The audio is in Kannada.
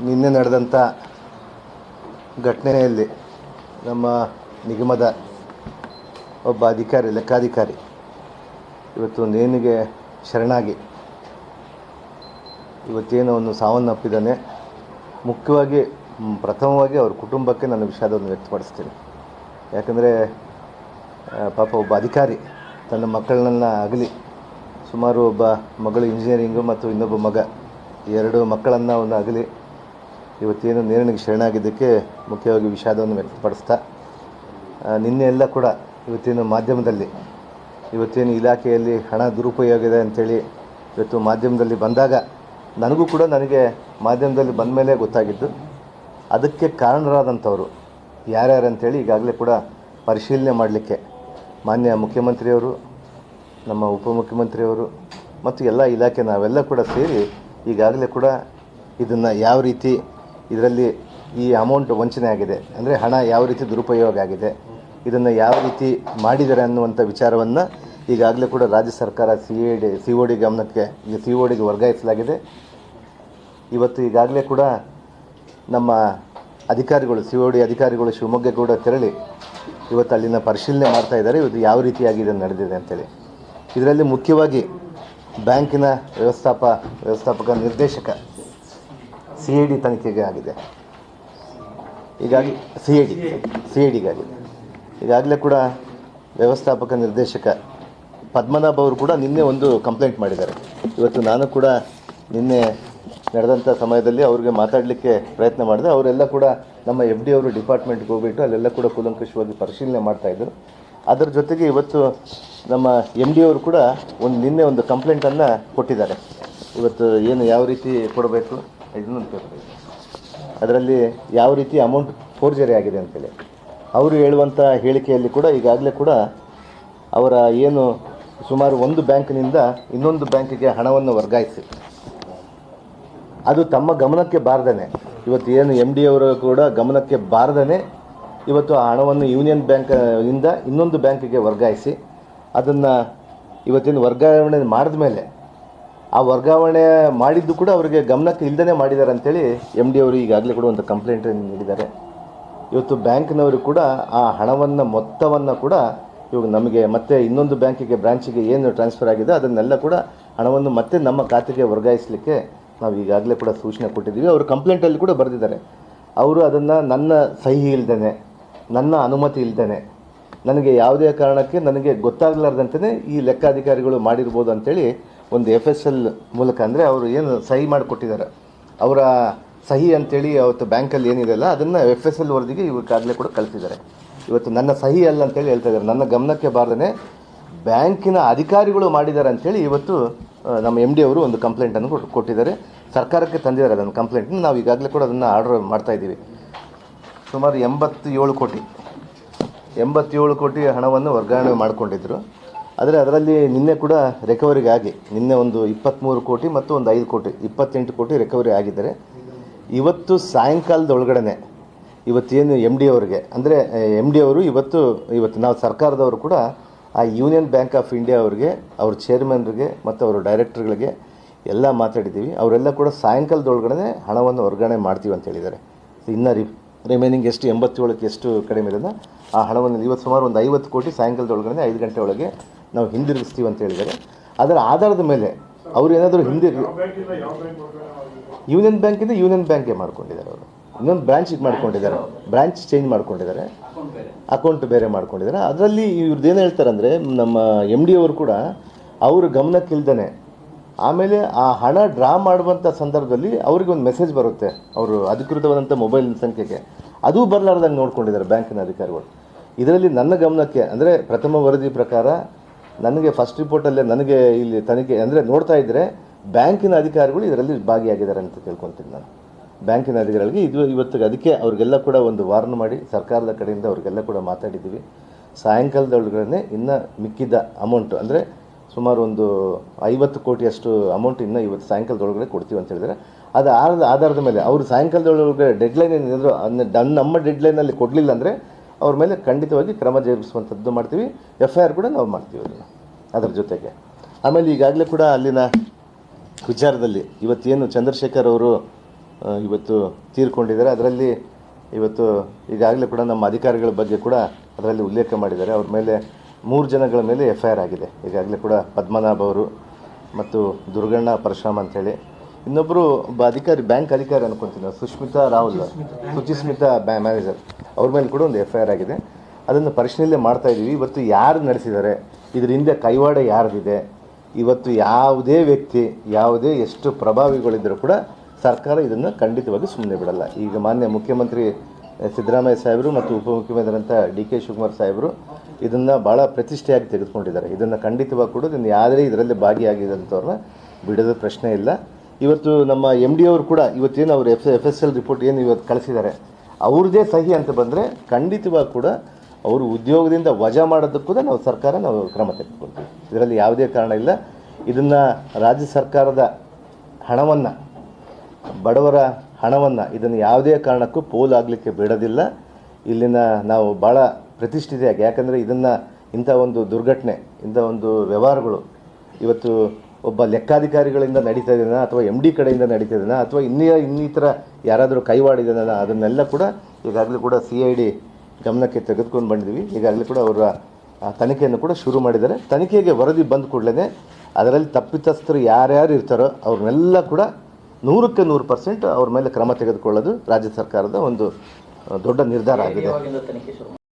ನಿನ್ನೆ ನಡೆದಂಥ ಘಟನೆಯಲ್ಲಿ ನಮ್ಮ ನಿಗಮದ ಒಬ್ಬ ಅಧಿಕಾರಿ, ಲೆಕ್ಕಾಧಿಕಾರಿ ಇವತ್ತು ನೇಣಿಗೆ ಶರಣಾಗಿ ಇವತ್ತೇನು ಅವನು ಸಾವನ್ನಪ್ಪಿದ್ದಾನೆ ಮುಖ್ಯವಾಗಿ ಪ್ರಥಮವಾಗಿ ಅವ್ರ ಕುಟುಂಬಕ್ಕೆ ನನ್ನ ವಿಷಾದವನ್ನು ವ್ಯಕ್ತಪಡಿಸ್ತೀನಿ. ಯಾಕಂದರೆ ಪಾಪ ಒಬ್ಬ ಅಧಿಕಾರಿ ತನ್ನ ಮಕ್ಕಳನ್ನ ಆಗಲಿ ಸುಮಾರು ಒಬ್ಬ ಮಗಳು ಇಂಜಿನಿಯರಿಂಗು ಮತ್ತು ಇನ್ನೊಬ್ಬ ಮಗ ಎರಡು ಮಕ್ಕಳನ್ನು ಅವನು ಆಗಲಿ ಇವತ್ತೇನು ನೇರಣಿಗೆ ಶರಣಾಗಿದ್ದಕ್ಕೆ ಮುಖ್ಯವಾಗಿ ವಿಷಾದವನ್ನು ವ್ಯಕ್ತಪಡಿಸ್ತಾ ನಿನ್ನೆ ಎಲ್ಲ ಕೂಡ ಇವತ್ತೇನು ಮಾಧ್ಯಮದಲ್ಲಿ, ಇವತ್ತೇನು ಇಲಾಖೆಯಲ್ಲಿ ಹಣ ದುರುಪಯೋಗ ಇದೆ ಅಂತೇಳಿ ಇವತ್ತು ಮಾಧ್ಯಮದಲ್ಲಿ ಬಂದಾಗ ನನಗೂ ಕೂಡ ನನಗೆ ಮಾಧ್ಯಮದಲ್ಲಿ ಬಂದ ಮೇಲೆ ಗೊತ್ತಾಗಿದ್ದು, ಅದಕ್ಕೆ ಕಾರಣರಾದಂಥವರು ಯಾರ್ಯಾರು ಅಂಥೇಳಿ ಈಗಾಗಲೇ ಕೂಡ ಪರಿಶೀಲನೆ ಮಾಡಲಿಕ್ಕೆ ಮಾನ್ಯ ಮುಖ್ಯಮಂತ್ರಿಯವರು, ನಮ್ಮ ಉಪಮುಖ್ಯಮಂತ್ರಿಯವರು ಮತ್ತು ಎಲ್ಲ ಇಲಾಖೆ ನಾವೆಲ್ಲ ಕೂಡ ಸೇರಿ ಈಗಾಗಲೇ ಕೂಡ ಇದನ್ನು ಯಾವ ರೀತಿ ಇದರಲ್ಲಿ ಈ ಅಮೌಂಟ್ ವಂಚನೆ ಆಗಿದೆ. ಅಂದರೆ ಹಣ ಯಾವ ರೀತಿ ದುರುಪಯೋಗ ಆಗಿದೆ, ಇದನ್ನು ಯಾವ ರೀತಿ ಮಾಡಿದ್ದಾರೆ ಅನ್ನುವಂಥ ವಿಚಾರವನ್ನು ಈಗಾಗಲೇ ಕೂಡ ರಾಜ್ಯ ಸರ್ಕಾರ C A D C O D ಗಮನಕ್ಕೆ, ಈಗ ಸಿ ಒ ಡಿಗೆ ವರ್ಗಾಯಿಸಲಾಗಿದೆ. ಇವತ್ತು ಈಗಾಗಲೇ ಕೂಡ ನಮ್ಮ ಅಧಿಕಾರಿಗಳು ಸಿ ಒ ಡಿ ಅಧಿಕಾರಿಗಳು ಶಿವಮೊಗ್ಗ ಕೂಡ ತೆರಳಿ ಇವತ್ತು ಅಲ್ಲಿನ ಪರಿಶೀಲನೆ ಮಾಡ್ತಾ ಇದ್ದಾರೆ. ಇವತ್ತು ಯಾವ ರೀತಿಯಾಗಿ ಇದನ್ನು ನಡೆದಿದೆ ಅಂತೇಳಿ. ಇದರಲ್ಲಿ ಮುಖ್ಯವಾಗಿ ಬ್ಯಾಂಕಿನ ವ್ಯವಸ್ಥಾಪ, ವ್ಯವಸ್ಥಾಪಕ ನಿರ್ದೇಶಕ ಸಿ ಐ ಡಿ ತನಿಖೆಗೆ ಆಗಿದೆ. ಹೀಗಾಗಿ C I D C I ಡಿಗಾಗಿದೆ ಈಗಾಗಲೇ ಕೂಡ ವ್ಯವಸ್ಥಾಪಕ ನಿರ್ದೇಶಕ ಪದ್ಮನಾಭ ಅವರು ಕೂಡ ನಿನ್ನೆ ಒಂದು ಕಂಪ್ಲೇಂಟ್ ಮಾಡಿದ್ದಾರೆ. ಇವತ್ತು ನಾನು ಕೂಡ ನಿನ್ನೆ ನಡೆದಂಥ ಸಮಯದಲ್ಲಿ ಅವ್ರಿಗೆ ಮಾತಾಡಲಿಕ್ಕೆ ಪ್ರಯತ್ನ ಮಾಡಿದೆ. ಅವರೆಲ್ಲ ಕೂಡ ನಮ್ಮ ಎಫ್ ಡಿ ಅವರು ಡಿಪಾರ್ಟ್ಮೆಂಟ್ಗೆ ಹೋಗ್ಬಿಟ್ಟು ಅಲ್ಲೆಲ್ಲ ಕೂಡ ಕೂಲಂಕುಷವಾಗಿ ಪರಿಶೀಲನೆ ಮಾಡ್ತಾಯಿದ್ರು ಅದರ ಜೊತೆಗೆ ಇವತ್ತು ನಮ್ಮ ಎಂ ಡಿ ಅವರು ಕೂಡ ಒಂದು ನಿನ್ನೆ ಒಂದು ಕಂಪ್ಲೇಂಟನ್ನು ಕೊಟ್ಟಿದ್ದಾರೆ. ಇವತ್ತು ಏನು ಯಾವ ರೀತಿ ಕೊಡಬೇಕು? ಇದನ್ನೊಂದು ಪೇಪರ್ ಇದೆ. ಅದರಲ್ಲಿ ಯಾವ ರೀತಿ ಅಮೌಂಟ್ ಫೋರ್ಜರಿ ಆಗಿದೆ ಅಂತೇಳಿ. ಅವರು ಹೇಳುವಂಥ ಹೇಳಿಕೆಯಲ್ಲಿ ಕೂಡ ಈಗಾಗಲೇ ಕೂಡ ಅವರ ಏನು ಸುಮಾರು ಒಂದು ಬ್ಯಾಂಕ್ನಿಂದ ಇನ್ನೊಂದು ಬ್ಯಾಂಕಿಗೆ ಹಣವನ್ನು ವರ್ಗಾಯಿಸಿ. ಅದು ತಮ್ಮ ಗಮನಕ್ಕೆ ಬಾರ್ದೇ ಇವತ್ತು ಏನು ಎಂ ಡಿ ಅವರು ಕೂಡ ಗಮನಕ್ಕೆ ಬಾರ್ದೇ ಇವತ್ತು ಆ ಹಣವನ್ನು ಯೂನಿಯನ್ ಬ್ಯಾಂಕ್ ಇಂದ ಇನ್ನೊಂದು ಬ್ಯಾಂಕಿಗೆ ವರ್ಗಾಯಿಸಿ. ಅದನ್ನು ಇವತ್ತಿನ ವರ್ಗಾವಣೆ ಮಾಡಿದ ಮೇಲೆ ಆ ವರ್ಗಾವಣೆ ಮಾಡಿದ್ದು ಕೂಡ ಅವರಿಗೆ ಗಮನಕ್ಕೆ ಇಲ್ಲದೇ ಮಾಡಿದ್ದಾರೆ ಅಂತೇಳಿ ಎಂ ಡಿ ಅವರು ಈಗಾಗಲೇ ಕೂಡ ಒಂದು ಕಂಪ್ಲೇಂಟ್ ನೀಡಿದ್ದಾರೆ. ಇವತ್ತು ಬ್ಯಾಂಕ್ನವರು ಕೂಡ ಆ ಹಣವನ್ನು, ಮೊತ್ತವನ್ನು ಕೂಡ ಇವಾಗ ನಮಗೆ ಮತ್ತೆ ಇನ್ನೊಂದು ಬ್ಯಾಂಕಿಗೆ, ಬ್ರಾಂಚಿಗೆ ಏನು ಟ್ರಾನ್ಸ್ಫರ್ ಆಗಿದೆ ಅದನ್ನೆಲ್ಲ ಕೂಡ ಹಣವನ್ನು ಮತ್ತೆ ನಮ್ಮ ಖಾತೆಗೆ ವರ್ಗಾಯಿಸಲಿಕ್ಕೆ ನಾವು ಈಗಾಗಲೇ ಕೂಡ ಸೂಚನೆ ಕೊಟ್ಟಿದ್ದೀವಿ. ಅವರು ಕಂಪ್ಲೇಂಟಲ್ಲಿ ಕೂಡ ಬರೆದಿದ್ದಾರೆ. ಅವರು ಅದನ್ನು ನನ್ನ ಸಹಿ ಇಲ್ದೇ ನನ್ನ ಅನುಮತಿ ಇಲ್ದೇ ನನಗೆ ಯಾವುದೇ ಕಾರಣಕ್ಕೆ ನನಗೆ ಗೊತ್ತಾಗಲಾರ್ದಂತೆಯೇ ಈ ಲೆಕ್ಕಾಧಿಕಾರಿಗಳು ಮಾಡಿರ್ಬೋದು ಅಂತೇಳಿ ಒಂದು ಎಫ್ ಎಸ್ ಎಲ್ ಮೂಲಕ ಅಂದರೆ ಅವರು ಏನು ಸಹಿ ಮಾಡಿಕೊಟ್ಟಿದ್ದಾರೆ. ಅವರ ಸಹಿ ಅಂತೇಳಿ ಅವತ್ತು ಬ್ಯಾಂಕಲ್ಲಿ ಏನಿದೆಯಲ್ಲ ಅದನ್ನು ಎಫ್ ಎಸ್ ಎಲ್ ವರದಿಗೆ ಇವ್ರಿಗಾಗಲೇ ಕೂಡ ಕಳಿಸಿದ್ದಾರೆ. ಇವತ್ತು ನನ್ನ ಸಹಿ ಅಲ್ಲ ಅಂತೇಳಿ ಹೇಳ್ತಾ ಇದ್ದಾರೆ. ನನ್ನ ಗಮನಕ್ಕೆ ಬಾರದೇ ಬ್ಯಾಂಕಿನ ಅಧಿಕಾರಿಗಳು ಮಾಡಿದ್ದಾರೆ ಅಂತೇಳಿ ಇವತ್ತು ನಮ್ಮ ಎಂ ಡಿ ಅವರು ಒಂದು ಕಂಪ್ಲೇಂಟನ್ನು ಕೊಟ್ಟು ಕೊಟ್ಟಿದ್ದಾರೆ. ಸರ್ಕಾರಕ್ಕೆ ತಂದಿದ್ದಾರೆ ಅದನ್ನು ಕಂಪ್ಲೇಂಟನ್ನು ನಾವು ಈಗಾಗಲೇ ಕೂಡ ಅದನ್ನು ಆರ್ಡರ್ ಮಾಡ್ತಾ ಇದ್ದೀವಿ. ಸುಮಾರು ಎಂಬತ್ತೇಳು ಕೋಟಿ ಎಂಬತ್ತೇಳು ಕೋಟಿ ಹಣವನ್ನು ವರ್ಗಾವಣೆ ಮಾಡಿಕೊಂಡಿದ್ದರು ಆದರೆ ಅದರಲ್ಲಿ ನಿನ್ನೆ ಕೂಡ ರಿಕವರಿಗೆ ಆಗಿ. ನಿನ್ನೆ ಒಂದು ಇಪ್ಪತ್ತ್ಮೂರು ಕೋಟಿ ಮತ್ತು ಒಂದು ಐದು ಕೋಟಿ, ಇಪ್ಪತ್ತೆಂಟು ಕೋಟಿ ರಿಕವರಿ ಆಗಿದ್ದಾರೆ. ಇವತ್ತು ಸಾಯಂಕಾಲದ ಒಳಗಡೆ ಇವತ್ತೇನು ಎಂ ಡಿ ಅವರಿಗೆ, ಅಂದರೆ ಎಂ ಡಿ ಅವರು ಇವತ್ತು ಇವತ್ತು ನಾವು ಸರ್ಕಾರದವರು ಕೂಡ ಆ ಯೂನಿಯನ್ ಬ್ಯಾಂಕ್ ಆಫ್ ಇಂಡಿಯಾ ಅವರಿಗೆ, ಅವ್ರ ಚೇರ್ಮನ್ರಿಗೆ ಮತ್ತು ಅವರ ಡೈರೆಕ್ಟರ್ಗಳಿಗೆ ಎಲ್ಲ ಮಾತಾಡಿದ್ದೀವಿ. ಅವರೆಲ್ಲ ಕೂಡ ಸಾಯಂಕಾಲದ ಒಳಗಡೆ ಹಣವನ್ನು ವರ್ಗಾವಣೆ ಮಾಡ್ತೀವಿ ಅಂತ ಹೇಳಿದ್ದಾರೆ. ಇನ್ನು ರಿ ರಿಮೈನಿಂಗ್ ಎಷ್ಟು ಎಂಬತ್ತೇಳಕ್ಕೆ ಎಷ್ಟು ಕಡಿಮೆ ಇರೋದ, ಆ ಹಣವನ್ನು ಇವತ್ತು ಸುಮಾರು ಒಂದು ಐವತ್ತು ಕೋಟಿ ಸಾಯಂಕಾಲದ ಒಳಗಡೆ ಐದು ಗಂಟೆ ಒಳಗೆ ನಾವು ಹಿಂದಿರುಗಿಸ್ತೀವಿ ಅಂತ ಹೇಳಿದರೆ ಅದರ ಆಧಾರದ ಮೇಲೆ ಅವರು ಏನಾದರೂ ಹಿಂದಿರು ಯೂನಿಯನ್ ಬ್ಯಾಂಕಿಂದ ಯೂನಿಯನ್ ಬ್ಯಾಂಕ್ಗೆ ಮಾಡ್ಕೊಂಡಿದ್ದಾರೆ ಅವರು. ಇನ್ನೊಂದು ಬ್ರಾಂಚಿಗೆ ಮಾಡ್ಕೊಂಡಿದ್ದಾರೆ. ಬ್ರಾಂಚ್ ಚೇಂಜ್ ಮಾಡ್ಕೊಂಡಿದ್ದಾರೆ. ಅಕೌಂಟ್ ಬೇರೆ ಮಾಡ್ಕೊಂಡಿದ್ದಾರೆ. ಅದರಲ್ಲಿ ಇವ್ರದ್ದು ಏನು ಹೇಳ್ತಾರೆ ಅಂದರೆ ನಮ್ಮ ಎಂ ಡಿ ಅವರು ಕೂಡ ಅವ್ರ ಗಮನಕ್ಕಿಲ್ದೇ ಆಮೇಲೆ ಆ ಹಣ ಡ್ರಾ ಮಾಡುವಂಥ ಸಂದರ್ಭದಲ್ಲಿ ಅವ್ರಿಗೆ ಒಂದು ಮೆಸೇಜ್ ಬರುತ್ತೆ. ಅವರು ಅಧಿಕೃತವಾದಂಥ ಮೊಬೈಲ್ ಸಂಖ್ಯೆಗೆ. ಅದು ಬರಲಾರ್ದಂಗೆ ನೋಡ್ಕೊಂಡಿದ್ದಾರೆ ಬ್ಯಾಂಕಿನ ಅಧಿಕಾರಿಗಳು. ಇದರಲ್ಲಿ ನನ್ನ ಗಮನಕ್ಕೆ, ಅಂದರೆ ಪ್ರಥಮ ವರದಿ ಪ್ರಕಾರ ನನಗೆ ಫಸ್ಟ್ ರಿಪೋರ್ಟಲ್ಲೇ ನನಗೆ ಇಲ್ಲಿ ತನಿಖೆ ಅಂದರೆ ನೋಡ್ತಾ ಇದ್ದರೆ ಬ್ಯಾಂಕಿನ ಅಧಿಕಾರಿಗಳು ಇದರಲ್ಲಿ ಭಾಗಿಯಾಗಿದ್ದಾರೆ ಅಂತ ತಿಳ್ಕೊತೀನಿ ನಾನು. ಬ್ಯಾಂಕಿನ ಅಧಿಕಾರಿಗಳಿಗೆ ಇದು ಇವತ್ತಿಗೆ ಅದಕ್ಕೆ ಅವ್ರಿಗೆಲ್ಲ ಕೂಡ ಒಂದು ವಾರ್ನ್ ಮಾಡಿ, ಸರ್ಕಾರದ ಕಡೆಯಿಂದ ಅವ್ರಿಗೆಲ್ಲ ಕೂಡ ಮಾತಾಡಿದ್ದೀವಿ. ಸಾಯಂಕಾಲದೊಳಗಡೆ ಇನ್ನು ಮಿಕ್ಕಿದ ಅಮೌಂಟ್ ಅಂದರೆ ಸುಮಾರು ಒಂದು ಐವತ್ತು ಕೋಟಿಯಷ್ಟು ಅಮೌಂಟ್ ಇನ್ನು ಇವತ್ತು ಸಾಯಂಕಾಲದೊಳಗಡೆ ಕೊಡ್ತೀವಿ ಅಂತ ಹೇಳಿದರೆ ಅದು ಆಧಾರದ ಆಧಾರದ ಮೇಲೆ ಅವರು ಸಾಯಂಕಾಲದೊಳಗಡೆ ಡೆಡ್ಲೈನ್ ಏನಿದ್ರು ಅದನ್ನ ನಮ್ಮ ಡೆಡ್ಲೈನಲ್ಲಿ ಕೊಡಲಿಲ್ಲ ಅಂದರೆ ಅವ್ರ ಮೇಲೆ ಖಂಡಿತವಾಗಿ ಕ್ರಮ ಜರುಗಿಸುವಂಥದ್ದು ಮಾಡ್ತೀವಿ. ಎಫ್ ಐ ಆರ್ ಕೂಡ ನಾವು ಮಾಡ್ತೀವಿ ಅದನ್ನು, ಅದರ ಜೊತೆಗೆ. ಆಮೇಲೆ ಈಗಾಗಲೇ ಕೂಡ ಅಲ್ಲಿನ ವಿಚಾರದಲ್ಲಿ ಇವತ್ತೇನು ಚಂದ್ರಶೇಖರ್ ಅವರು ಇವತ್ತು ತೀರ್ಕೊಂಡಿದ್ದಾರೆ, ಅದರಲ್ಲಿ ಇವತ್ತು ಈಗಾಗಲೇ ಕೂಡ ನಮ್ಮ ಅಧಿಕಾರಿಗಳ ಬಗ್ಗೆ ಕೂಡ ಅದರಲ್ಲಿ ಉಲ್ಲೇಖ ಮಾಡಿದ್ದಾರೆ. ಅವ್ರ ಮೇಲೆ ಮೂರು ಜನಗಳ ಮೇಲೆ ಎಫ್ ಐ ಆರ್ ಆಗಿದೆ. ಈಗಾಗಲೇ ಕೂಡ ಪದ್ಮನಾಭ ಅವರು ಮತ್ತು ದುರ್ಗಣ್ಣ ಪರಶುರಾಮ್ ಅಂತೇಳಿ ಇನ್ನೊಬ್ಬರು ಅಧಿಕಾರಿ ಬ್ಯಾಂಕ್ ಅಧಿಕಾರಿ ಅನ್ಕೊಂತೀನಿ ಸುಷ್ಮಿತಾ ರಾಹುಲ್. ಸುಚಿಸ್ಮಿತಾ ಬ್ಯಾ ಮ್ಯಾನೇಜರ್ ಅವ್ರ ಮೇಲೆ ಕೂಡ ಒಂದು ಎಫ್ ಐ ಆರ್ ಆಗಿದೆ. ಅದನ್ನು ಪರಿಶೀಲನೆ ಮಾಡ್ತಾ ಇದ್ದೀವಿ ಇವತ್ತು ಯಾರು ನಡೆಸಿದ್ದಾರೆ? ಇದ್ರ ಹಿಂದೆ ಕೈವಾಡ ಯಾರ್ದಿದೆ? ಇವತ್ತು ಯಾವುದೇ ವ್ಯಕ್ತಿ, ಯಾವುದೇ ಎಷ್ಟು ಪ್ರಭಾವಿಗಳಿದ್ದರೂ ಕೂಡ ಸರ್ಕಾರ ಇದನ್ನು ಖಂಡಿತವಾಗಿ ಸುಮ್ಮನೆ ಬಿಡಲ್ಲ. ಈಗ ಮಾನ್ಯ ಮುಖ್ಯಮಂತ್ರಿ ಸಿದ್ದರಾಮಯ್ಯ ಸಾಹೇಬರು ಮತ್ತು ಉಪಮುಖ್ಯಮಂತ್ರಿದಂಥ ಡಿ ಕೆ ಶಿವಕುಮಾರ್ ಸಾಹೇಬರು ಇದನ್ನು ಭಾಳ ಪ್ರತಿಷ್ಠೆಯಾಗಿ ತೆಗೆದುಕೊಂಡಿದ್ದಾರೆ. ಇದನ್ನು ಖಂಡಿತವಾಗಿ ಕೂಡ ಇದನ್ನು ಯಾವುದೇ ಇದರಲ್ಲಿ ಭಾಗಿಯಾಗಿದ್ದಂಥವ್ರನ್ನ ಬಿಡೋದು ಪ್ರಶ್ನೆ ಇಲ್ಲ. ಇವತ್ತು ನಮ್ಮ ಎಂ ಡಿ ಅವರು ಕೂಡ ಇವತ್ತೇನು ಅವರು F F S L report ಏನು ಇವತ್ತು ಕಳಿಸಿದ್ದಾರೆ, ಅವ್ರದ್ದೇ ಸಹಿ ಅಂತ ಬಂದರೆ ಖಂಡಿತವಾಗಿ ಕೂಡ ಅವರು ಉದ್ಯೋಗದಿಂದ ವಜಾ ಮಾಡೋದಕ್ಕೂ ಕೂಡ ನಾವು ಸರ್ಕಾರ ನಾವು ಕ್ರಮ ತೆಗೆದುಕೊಳ್ತೀವಿ. ಇದರಲ್ಲಿ ಯಾವುದೇ ಕಾರಣ ಇಲ್ಲ. ಇದನ್ನು ರಾಜ್ಯ ಸರ್ಕಾರದ ಹಣವನ್ನು, ಬಡವರ ಹಣವನ್ನು, ಇದನ್ನು ಯಾವುದೇ ಕಾರಣಕ್ಕೂ ಪೋಲಾಗಲಿಕ್ಕೆ ಬಿಡೋದಿಲ್ಲ. ಇಲ್ಲಿನ ನಾವು ಭಾಳ ಪ್ರತಿಷ್ಠಿತೆಯಾಗಿ, ಯಾಕಂದರೆ ಇದನ್ನು ಇಂಥ ಒಂದು ದುರ್ಘಟನೆ, ಇಂಥ ಒಂದು ವ್ಯವಹಾರಗಳು ಇವತ್ತು ಒಬ್ಬ ಲೆಕ್ಕಾಧಿಕಾರಿಗಳಿಂದ ನಡೀತಾ ಇದೆಯಾ ಅಥವಾ ಎಂ ಡಿ ಕಡೆಯಿಂದ ನಡೀತಾ ಇದೆಯಾ ಅಥವಾ ಇನ್ನೇ ಇನ್ನಿತರ ಯಾರಾದರೂ ಕೈವಾಡಿದನಲ್ಲ ಅದನ್ನೆಲ್ಲ ಕೂಡ ಈಗಾಗಲೇ ಕೂಡ ಸಿ ಐ ಡಿ ಗಮನಕ್ಕೆ ತೆಗೆದುಕೊಂಡು ಬಂದಿದ್ದೀವಿ ಈಗಾಗಲೇ ಕೂಡ ಅವರ ತನಿಖೆಯನ್ನು ಕೂಡ ಶುರು ಮಾಡಿದ್ದಾರೆ. ತನಿಖೆಗೆ ವರದಿ ಬಂದ ಕೂಡಲೇ ಅದರಲ್ಲಿ ತಪ್ಪಿತಸ್ಥರು ಯಾರ್ಯಾರು ಇರ್ತಾರೋ ಅವ್ರನ್ನೆಲ್ಲ ಕೂಡ ನೂರಕ್ಕೆ ನೂರು ಪರ್ಸೆಂಟ್ ಅವ್ರ ಮೇಲೆ ಕ್ರಮ ತೆಗೆದುಕೊಳ್ಳೋದು ರಾಜ್ಯ ಸರ್ಕಾರದ ಒಂದು ದೊಡ್ಡ ನಿರ್ಧಾರ ಆಗಿದೆ.